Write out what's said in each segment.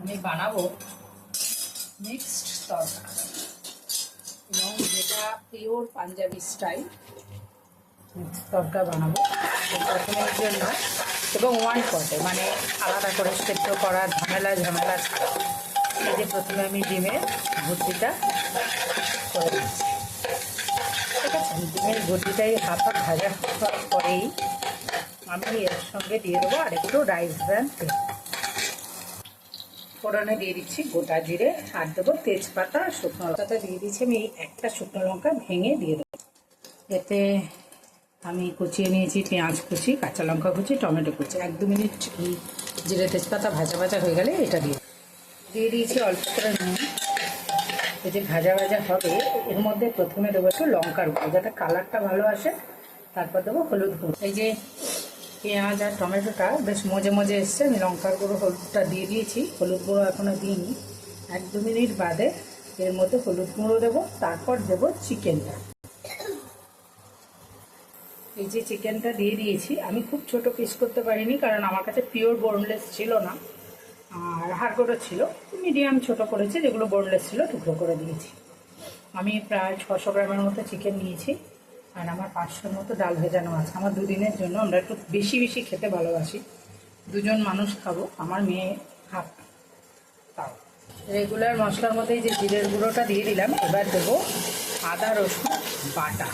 আমি বানাবো মিক্সড তরকা এবং যেটা পিওর পাঞ্জাবি স্টাইল তরকা বানাবো। প্রথমে এর জন্য এবং ওয়ান পটে মানে আলাদা করে সেদ্ধ করা, ঝামেলা ঝামেলা এই যে প্রথমে আমি ডিমের ভর্তিটা করে দিচ্ছি ঠিক আছে? ডিমের ভর্তিটাই হাফ ভাজা হওয়ার পরেই আমি এর সঙ্গে দিয়ে দেবো আর একটু রাইস ব্র্যান তেল ফোড়নে দিয়ে দিচ্ছি গোটা জিরে, আর দেবো তেজপাতা শুকনো লঙ্কাটা দিয়ে দিচ্ছি আমি এই একটা শুকনো লঙ্কা ভেঙে দিয়ে দেবো। এতে আমি কুচিয়ে নিয়েছি পেঁয়াজ কুচি, কাঁচা লঙ্কা কুচি, টমেটো কুচি। এক দু মিনিট জিরে তেজপাতা ভাজা ভাজা হয়ে গেলে এটা দিয়ে দিয়ে দিয়েছি অল্প করে নুন। এই যে ভাজা ভাজা হবে, এর মধ্যে প্রথমে দেবো একটু লঙ্কার গুঁড়ো, যাতে কালারটা ভালো আসে। তারপর দেবো হলুদ গুঁড়ো। এই যে পেঁয়াজ আর টমেটোটা বেশ মজে মজে এসছে। আমি লঙ্কার গুঁড়ো, হলুদটা দিয়ে দিয়েছি। হলুদ গুঁড়ো এখনও দিইনি। এক দু মিনিট বাদে এর মধ্যে হলুদ গুঁড়ো দেবো, তারপর দেবো চিকেনটা। এই যে চিকেনটা দিয়ে দিয়েছি, আমি খুব ছোট পিস করতে পারিনি, কারণ আমার কাছে পিওর বোনলেস ছিল না। আর হাড়গোড়ো ছিল। মিডিয়াম ছোট করেছি, যেগুলো বোনলেস ছিল, টুকরো করে দিয়েছি। আমি প্রায় ছশো গ্রামের মতো চিকেন নিয়েছি। আর আমার পাঁচশোর মতো ডাল ভেজানো আছে। আমার দুদিনের জন্য আমরা একটু বেশি বেশি খেতে ভালোবাসি। দুজন মানুষ খাব, আমার মেয়ে হাফ তাও। রেগুলার মশলার মধ্যেই যে জিরের গুঁড়োটা দিয়ে দিলাম, এবার দেবো আদা, রসুন, বাটা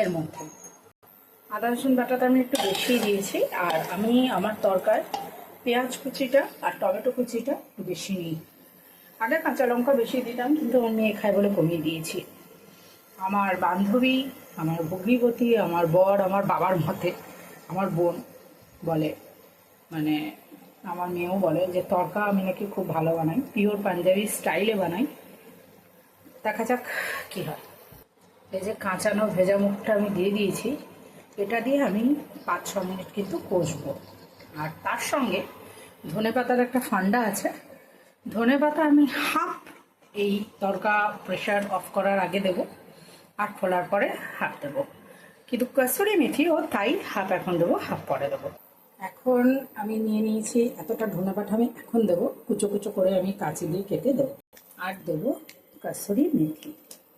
এর মধ্যে। আদা, রসুন, বাটাটা আমি একটু বেশি দিয়েছি, আর আমি আমার তরকার পেঁয়াজ কুচিটা আর টমেটো কুচিটা বেশি নিই। আগে কাঁচা লঙ্কা বেশি দিতাম, কিন্তু মেয়ে খায় বলে কমিয়ে দিয়েছি। আমার বান্ধবী, আমার ভগ্নিপতি, আমার বর, আমার বাবার মতে আমার বোন বলে মানে আমার মেয়েও বলে যে, তরকা আমি নাকি খুব ভালো বানাই পিওর পাঞ্জাবি স্টাইলে বানাই। দেখা যাক কী হয়। এই যে কাঁচানো ভেজা মুখটা আমি দিয়ে দিয়েছি, এটা দিয়ে আমি পাঁচ, ছ মিনিট কিন্তু কষবো। আর তার সঙ্গে ধনে পাতার একটা ফান্ডা আছে। ধনে পাতা আমি হাফ এই তরকা প্রেশার অফ করার আগে দেবো। আর খোলার পরে হাফ দেবো। কিন্তু কাসুরি মেথিও তাই হাফ এখন দেবো, হাফ পরে দেবো। এখন আমি নিয়ে নিয়েছি এতটা ধনে পাতা আমি এখন দেবো, কুচো কুচো করে আমি কাঁচি দিয়ে কেটে দেবো। আর দেবো কাসুরি মেথি।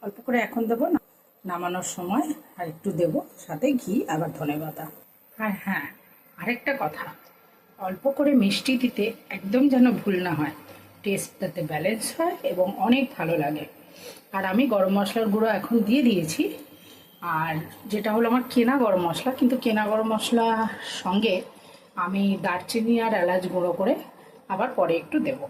অল্প করে এখন দেবো, না, নামানোর সময় আর একটু দেবো, সাথে ঘি আবার ধনে পাতা। আর হ্যাঁ আরেকটা কথা, অল্প করে মিষ্টি দিতে একদম যেন ভুল না হয়। টেস্ট যাতে ব্যালেন্স হয় এবং অনেক ভালো লাগে। আর আমি গরম মশলার গুঁড়ো এখন দিয়ে দিয়েছি। আর যেটা হলো আমার কেনা গরম মশলা, কিন্তু কেনা গরম মশলা সঙ্গে আমি দারচিনি আর এলাচ গুঁড়ো করে আবার পরে একটু দেবো।